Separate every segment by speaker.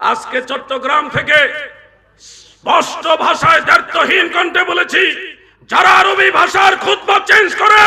Speaker 1: আজকে চট্টগ্রাম থেকে স্পষ্ট ভাষায় দায়িত্বহীন কণ্ঠে বলেছি, যারা আরবি ভাষার খুতবা চেঞ্জ করে,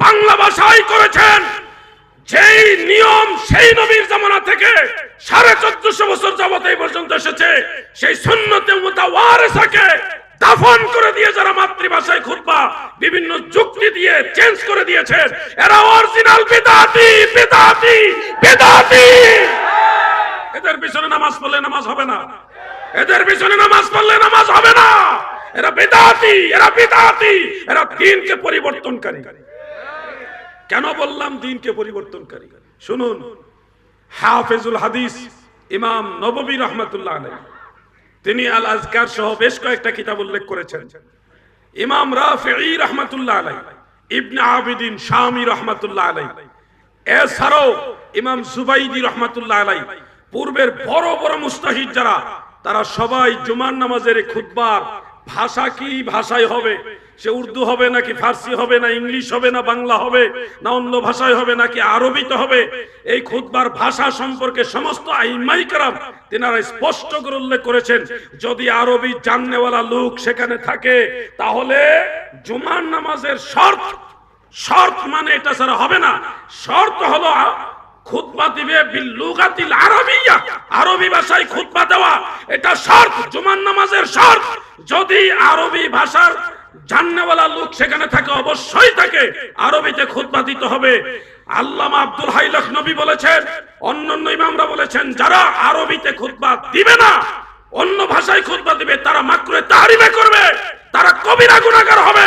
Speaker 1: বাংলা ভাষায় করেছেন, যেই নিয়ম সেই নবীর জামানা থেকে সাড়ে চোদ্দশো বছর যাবত এই পর্যন্ত এসেছে, সেই সুন্নতে মুতাওয়ারেসাকে দাফন করে দিয়ে যারা মাতৃভাষায় খুতবা বিভিন্ন যুক্তি দিয়ে চেঞ্জ করে দিয়েছেন, এরা অরিজিনাল বিদাতি বিদাতি বিদাতি। এদের পিছনে নামাজ পড়লে নামাজ হবে না। এদের পিছনে নামাজ পড়লে নামাজ হবে না। এরা বেদাতি এরা বেদাতি, এরা দিনকে পরিবর্তনকারী। কেন বললাম দিনকে পরিবর্তনকারী? শুনুন, হাফেজুল হাদিস ইমাম নববী রহমতুল্লাহ আলাই তিনি আল আজকার সহ বেশ কয়েকটা কিতাব উল্লেখ করেছেন। ইমাম রাফি রহমতুল্লাহ আলাই ইবনে আবিদিন শামি রহমতুল্লাহ আলাই এছাড়াও ইমাম জুবাইদি রহমতুল্লাহ আলাই পূর্বের বড় বড় মুস্তাহিদ যারা, তারা সবাই জুমার নামাজের এই খুতবার, ভাষা কি ভাষায় হবে? সে উর্দু হবে নাকি ফার্সি হবে না ইংলিশ হবে না বাংলা হবে না অন্য ভাষায় হবে নাকি আরবিতে হবে? এই খুতবার ভাষা সম্পর্কে সমস্ত আইমাই কারাম তেনারা স্পষ্ট করে উল্লেখ করেছেন, যদি আরবি জাননেওয়ালা লোক সেখানে থাকে, তাহলে জুমার নামাজের শর্ত শর্ত মানে এটা ছাড়া হবে না। শর্ত হলো খুতবা দিবে বিল্লুগাতিল আরবিয়া। আরবি ভাষায় খুতবা দেওয়া, এটা শর্ত, জুমার নামাজের শর্ত। যদি আরবি ভাষার জান্নাওয়ালা লোক সেখানে থাকে, অবশ্যই থাকে আরবিতে খুতবা দিতে হবে। আল্লামা আব্দুল হাই বলেছেন, অন্যান্য ইমামরা বলেছেন, যারা আরবিতে খুতবা দিবে না অন্য ভাষায় খুতবা দিবে, তারা মাকরুয়ে তাহরিমে করবে, তারা কবিরা গুনাহগার হবে।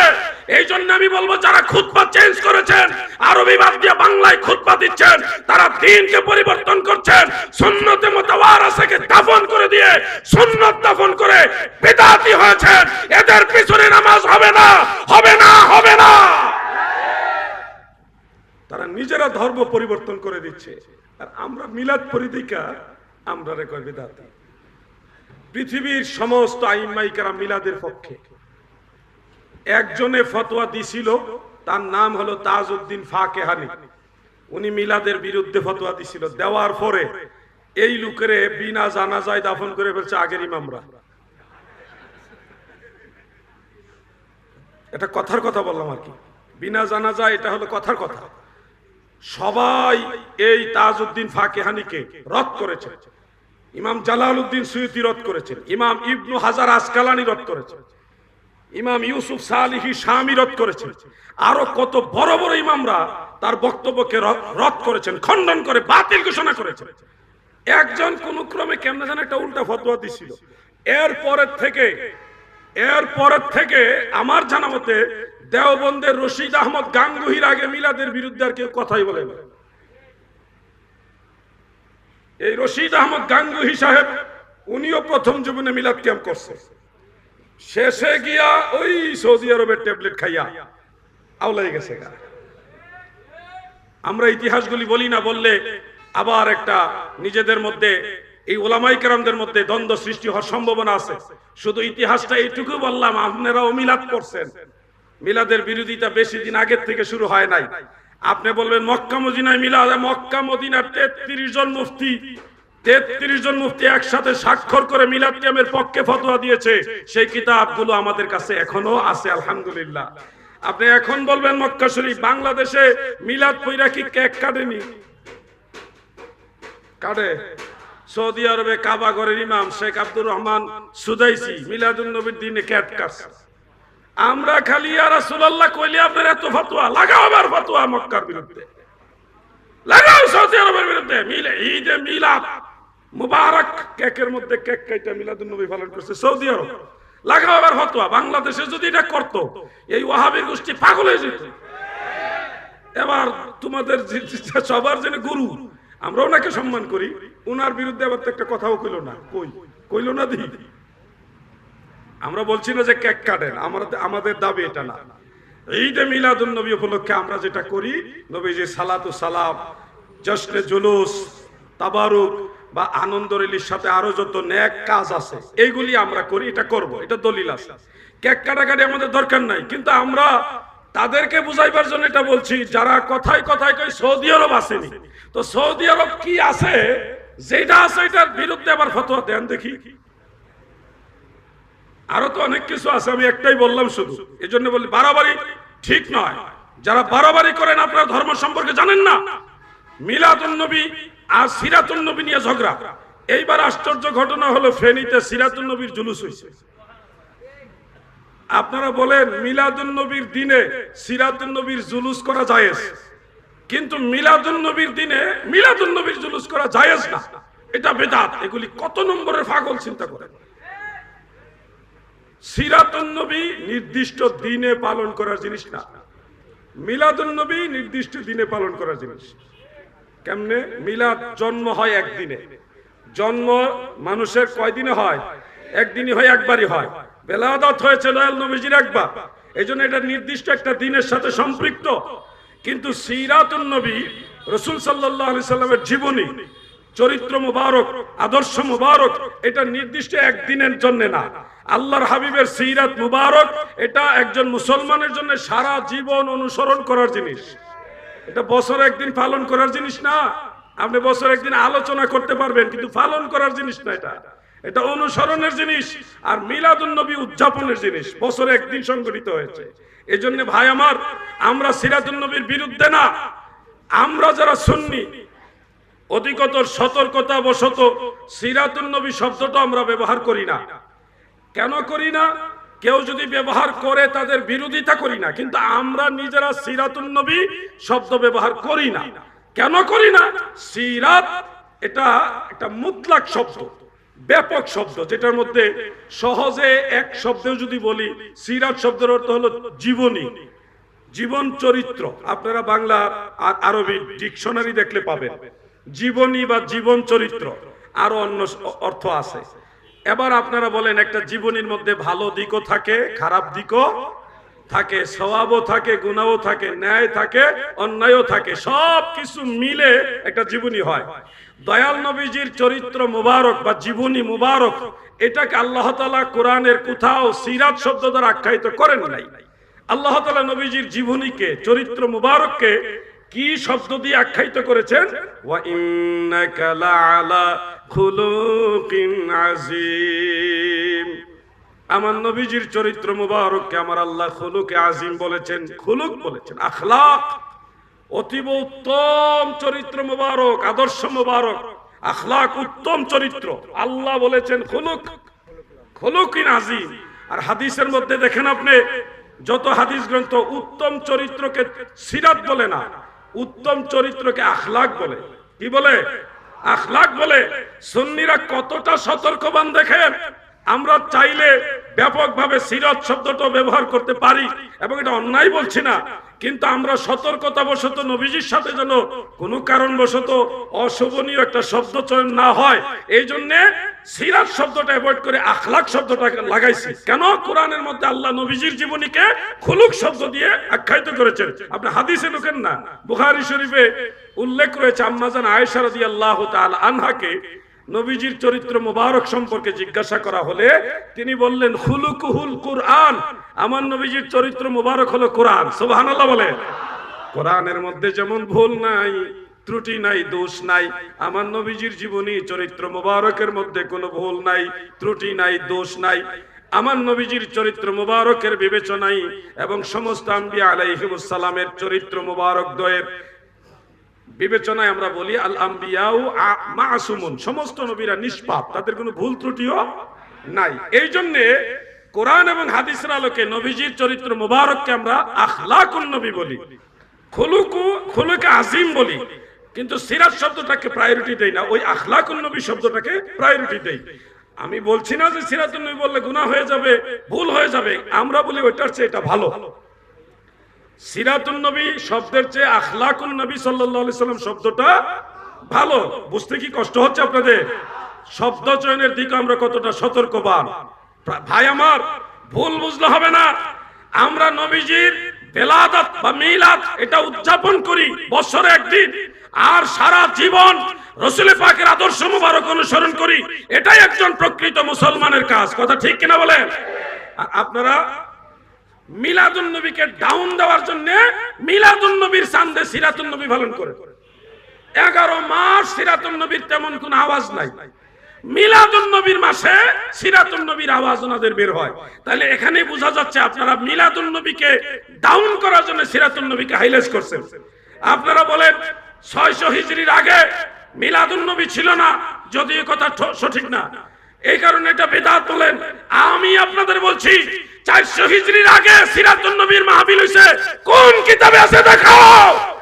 Speaker 1: এই জন্য আমি বলব, যারা খুতবা চেঞ্জ করেছেন, আরবি বাদ দিয়ে বাংলায় খুতবা দিচ্ছেন, তারা দিনকে পরিবর্তন করছেন, সুন্নতে মুতাওয়ারাসাকে দাফন করে দিয়ে সুন্নত দাফন করে বেদাতি হয়েছেন। এদের পিছনে নামাজ হবে না হবে না হবে না। তারা নিজেরা ধর্ম পরিবর্তন করে দিচ্ছে। আর আমরা মিলাদ পরিদিকা আমরা রে বেদাতি। পৃথিবীর সমস্ত আইনমাইকারা মিলাদের পক্ষে। একজনে ফতোয়া দিছিল, তার নাম হলো তাজউদ্দিন ফাকেহানি। উনি মিলাদের বিরুদ্ধে ফতোয়া দিছিল। দেওয়ার পরে এই লোকেরে বিনা জানাজায় দাফন করে ফেলছে আগের ইমামরা। এটা কথার কথা বললাম আর কি। বিনা জানাজা এটা হলো কথার কথা। সবাই এই তাজউদ্দিন ফাকেহানিকে রদ করেছে। ইমাম জালালউদ্দিন সুয়ুতি রদ করেছেন। ইমাম ইবনু হাজার আসকালানি রদ করেছেন। ইমাম ইউসুফ সালিহি স্বামী রদ করেছেন। আরও কত বড় বড় ইমামরা তার বক্তব্যকে রদ করেছেন, খণ্ডন করে, বাতিল ঘোষণা করেছেন। একজন কোন ক্রমে কেমনে যেন একটা উল্টা ফতোয়া দিছিল। এর পরের থেকে, এর পরের থেকে আমার জানা মতে দেওবন্দের রশিদ আহমদ গাঙ্গুহির আগে মিলাদের বিরুদ্ধে আর কেউ কথাই বলে না। এই রশিদ আহমদ গাঙ্গুহি সাহেব, উনিও প্রথম জীবনে মিলাদ ক্যাম্প করছে। শেষে গিয়া ওই সৌদি আরবের ট্যাবলেট খাইয়া আওলাই গেছে আমরা ইতিহাসগুলি বলি না, বললে আবার একটা নিজেদের মধ্যে, এই ওলামাই কেরামদের মধ্যে দ্বন্দ্ব সৃষ্টি হওয়ার সম্ভাবনা আছে। শুধু ইতিহাসটা এইটুকু বললাম, আপনারাও মিলাদ করছেন মিলাদের বিরোধিতা বেশি দিন আগের থেকে শুরু হয় নাই। আপনি বলবেন মক্কা মদিনায় মিলাদ মক্কা মদিনার তেত্রিশ জন মুফতি, তেত্রিশ জন মুফতি একসাথে স্বাক্ষর করে মিলাদ ক্যামের পক্ষে ফতোয়া দিয়েছে। সেই কিতাবগুলো আমাদের কাছে এখনও আছে, আলহামদুলিল্লাহ। আপনি এখন বলবেন মক্কা শরীফ, বাংলাদেশে মিলাদ পইরা কি কেক কাটেনি? কাটে। সৌদি আরবে কাবা ঘরের ইমাম শেখ আব্দুর রহমান সুদাইসি মিলাদুল নবীর দিনে ক্যাট কাটছে। আমরা খালি আর রাসূলুল্লাহ, কইলে আপনার এত ফতোয়া। লাগাও আবার ফতোয়া মক্কার বিরুদ্ধে। লাগাও সৌদি আরবের বিরুদ্ধে। মিলে, ঈদে মিলাদ। মুবারক কেকের মধ্যে কেক কাইটা মিলাদুন নবী পালন করছে সৌদি আরব। লাগাও আবার ফতোয়া। বাংলাদেশে যদি এটা করতো, এই ওয়াহাবি গোষ্ঠী পাগল হয়ে যেত। এবার তোমাদের সবার জন্য গুরু আমরা ওনাকে সম্মান করি। ওনার বিরুদ্ধে আবার তো একটা কথাও কইলো না। কই? কইলো না দি? আমরা বলছি না যে কেক কাটেন আমাদের আমাদের দাবি এটা না। ঈদে মিলাদুন নবী উপলক্ষে আমরা যেটা করি নবী যে সালাতু সালাম, জশ্নে জুলুস, তাবারুক বা আনন্দ রিলির সাথে আরও যত ন্যাক কাজ আছে, এইগুলি আমরা করি, এটা করব, এটা দলিল আছে। কেক কাটাকাটি আমাদের দরকার নাই, কিন্তু আমরা তাদেরকে বুঝাইবার জন্য এটা বলছি, যারা কথায় কথায় কই সৌদি আরব আসেনি। তো সৌদি আরব কি আছে? যেটা আছে এটার বিরুদ্ধে আবার ফতোয়া দেন দেখি। আরও তো অনেক কিছু আছে, আমি একটাই বললাম শুধু। এই জন্য বলি, বাড়াবাড়ি ঠিক নয়। যারা বাড়াবাড়ি করেন, আপনারা ধর্ম সম্পর্কে জানেন না। মিলাদুন নবী আর সিরাতুন নবী নিয়ে ঝগড়া। এইবার আশ্চর্য ঘটনা হলো, ফেনীতে সিরাতুন নবীর জুলুস হয়েছে। আপনারা বলেন, মিলাদুন নবীর দিনে সিরাতুন নবীর জুলুস করা জায়েজ। কিন্তু মিলাদুন নবীর দিনে মিলাদুন নবীর জুলুস করা জায়েজ না। এটা বেদাত। এগুলি কত নম্বরের পাগল চিন্তা করেন। সিরাতুন নবী নির্দিষ্ট দিনে পালন করার জিনিস না। মিলাদুন নবী নির্দিষ্ট দিনে পালন করার জিনিস। কেমনে? মিলাদ জন্ম হয় একদিনে। জন্ম মানুষের কয় দিনে হয়? একদিনই হয়, একবারই হয়। বেলাদাত হয়েছে দয়াল নবীজির একবার। এই জন্য এটা নির্দিষ্ট একটা দিনের সাথে সম্পৃক্ত। কিন্তু সিরাতুন রসুল সাল্লাহ আলি সাল্লামের জীবনী, চরিত্র মুবারক, আদর্শ মুবারক, এটা নির্দিষ্ট একদিনের জন্য না। আল্লাহর হাবিবের সিরাত মুবারক, এটা একজন মুসলমানের জন্য সারা জীবন অনুসরণ করার জিনিস। এটা বছর একদিন পালন করার জিনিস না, আপনি বছর একদিন আলোচনা করতে পারবেন, কিন্তু পালন করার জিনিস না এটা। এটা অনুসরণের জিনিস আর মিলাদুন নবী উদযাপনের জিনিস, বছরে একদিন সংগঠিত হয়েছে। এই জন্য ভাই আমার, আমরা সিরাতুন নবীর বিরুদ্ধে না, আমরা যারা সুন্নি, অধিকতর সতর্কতা বশত সিরাতুন নবী শব্দটা আমরা ব্যবহার করি না। কেন করি না? কেউ যদি ব্যবহার করে তাদের বিরোধিতা করি না, কিন্তু আমরা নিজেরা সিরাতুন নবী শব্দ ব্যবহার করি না। কেন করি না? সিরাত এটা একটা মুতলাক শব্দ, ব্যাপক শব্দ, যেটার মধ্যে সহজে এক শব্দেও যদি বলি, সিরাত শব্দের অর্থ হলো জীবনী, জীবন চরিত্র। আপনারা বাংলা আর আরবি ডিকশনারি দেখলে পাবেন। জীবনী বা জীবন চরিত্র, আরও অন্য অর্থ আছে। এবার আপনারা বলেন, একটা জীবনীর মধ্যে ভালো দিকও থাকে, খারাপ দিকও থাকে, স্বভাবও থাকে, গুণাও থাকে, ন্যায় থাকে, অন্যায়ও থাকে সব কিছু মিলে একটা জীবনী হয়। দয়াল নবীজির চরিত্র মুবারক বা জীবনী মুবারক, এটাকে আল্লাহ তালা কোরআনের কোথাও সিরাত শব্দ দ্বারা আখ্যায়িত করেন নাই। আল্লাহ তালা নবীজির জীবনীকে, চরিত্র মুবারককে কি শব্দ দিয়ে আখ্যায়িত করেছেন? আমার নবীজির চরিত্র মুবারককে আমার আল্লাহ খুলুকে আজিম বলেছেন, খুলুক বলেছেন, আখলাক। অতীব উত্তম চরিত্র মুবারক, আদর্শ মুবারক, আখলাক উত্তম চরিত্র। আল্লাহ বলেছেন, খুলুক। খুলুকিন আজিম আর হাদিসের মধ্যে দেখেন আপনি, যত হাদিস গ্রন্থ উত্তম চরিত্রকে সিরাত বলে না উত্তম চরিত্রকে আখলাক বলে। কি বলে? আখলাক বলে, সুন্নিরা কতটা সতর্কবান দেখেন? আমরা চাইলে ব্যাপকভাবে সিরাত শব্দটা ব্যবহার করতে পারি, এবং এটা অন্যায় বলছি না। কিন্তু আমরা সতর্কতা বশত নবীজির সাথে যেন কোনো কারণবশত অশোভনীয় একটা শব্দ চয়ন না হয় এই জন্যে সিরাত শব্দটা অ্যাভয়েড করে আখলাক শব্দটা লাগাইছি। কেন? কোরআনের মধ্যে আল্লাহ নবীজির জীবনীকে খুলুক শব্দ দিয়ে আখ্যায়িত করেছেন। আপনি হাদিসে ঢোকেন না। বুখারি শরীফে উল্লেখ রয়েছে আম্মাজান আয়েশা রাদিয়াল্লাহু তাআলা আনহাকে নবীজির চরিত্র মুবারক সম্পর্কে জিজ্ঞাসা করা হলে তিনি বললেন হুলুকুহুল কুরআন। আমার নবীজির চরিত্র মুবারক হলো কোরআন। সুবহানাল্লাহ বলে। কোরআনের মধ্যে যেমন ভুল নাই, ত্রুটি নাই, দোষ নাই, আমার নবীজির জীবনী চরিত্র মুবারকের মধ্যে কোনো ভুল নাই, ত্রুটি নাই, দোষ নাই, আমার নবীজির চরিত্র মুবারকের বিবেচনায় এবং সমস্ত আম্বিয়া আলাইহিমুস সালামের চরিত্র মুবারক দয়ের বিবেচনায় আমরা বলি, আল আম্বিয়াউ সমস্ত নবীরা নিষ্পাপ, তাদের কোনো ভুল ত্রুটিও নাই। এই জন্যে কোরআন এবং হাদিসের আলোকে নবীজির চরিত্র মুবারককে আমরা আখলাকুন নবী বলি। খুলুকু, খুলুকে আজিম বলি। কিন্তু সিরাজ শব্দটাকে প্রায়োরিটি দেই না, ওই আখলাকুন নবী শব্দটাকে প্রায়োরিটি দেই। আমি বলছি না যে সিরাতুন নবী বললে গুনাহ হয়ে যাবে, ভুল হয়ে যাবে, আমরা বলি ওইটার চেয়ে এটা ভালো। সিরাতুন নবী শব্দের চেয়ে আখলাকুন নবী আলাইহি সাল্লাম শব্দটা ভালো। বুঝতে কি কষ্ট হচ্ছে আপনাদের? শব্দ চয়নের দিকে আমরা কতটা সতর্কবান। ভাই আমার, ভুল বুঝলে হবে না। আমরা নবীজির বেলাদাত বা মিলাদ এটা উদযাপন করি বছরে একদিন। আর সারা জীবন রসুল পাকের আদর্শ মুবারক অনুসরণ করি। এটাই একজন প্রকৃত মুসলমানের কাজ। কথা ঠিক কিনা বলেন? আপনারা মিলাদুন নবীকে ডাউন দেওয়ার জন্য মিলাদুন নবীর সান্দে সিরাতুন নবী পালন করে। এগারো মাস সিরাতুন নবীর তেমন কোন আওয়াজ নাই। মিলাদুন নবীর মাসে সিরাতুন নবীর আওয়াজ ওনাদের বের হয়। তাহলে এখানে বোঝা যাচ্ছে আপনারা মিলাদুন নবীকে ডাউন করার জন্য সিরাতুন নবীকে হাইলাইট করছেন। আপনারা বলেন, ছয়শো হিজরির আগে মিলাদুন নবী ছিল না যদি কথা সঠিক না। এই কারণে এটা বেদাত বলেন। আমি আপনাদের বলছি, চারশো হিজড়ির আগে সিরাজ নবীর মাহফিল হয়েছে কোন কিতাবে আছে দেখাও?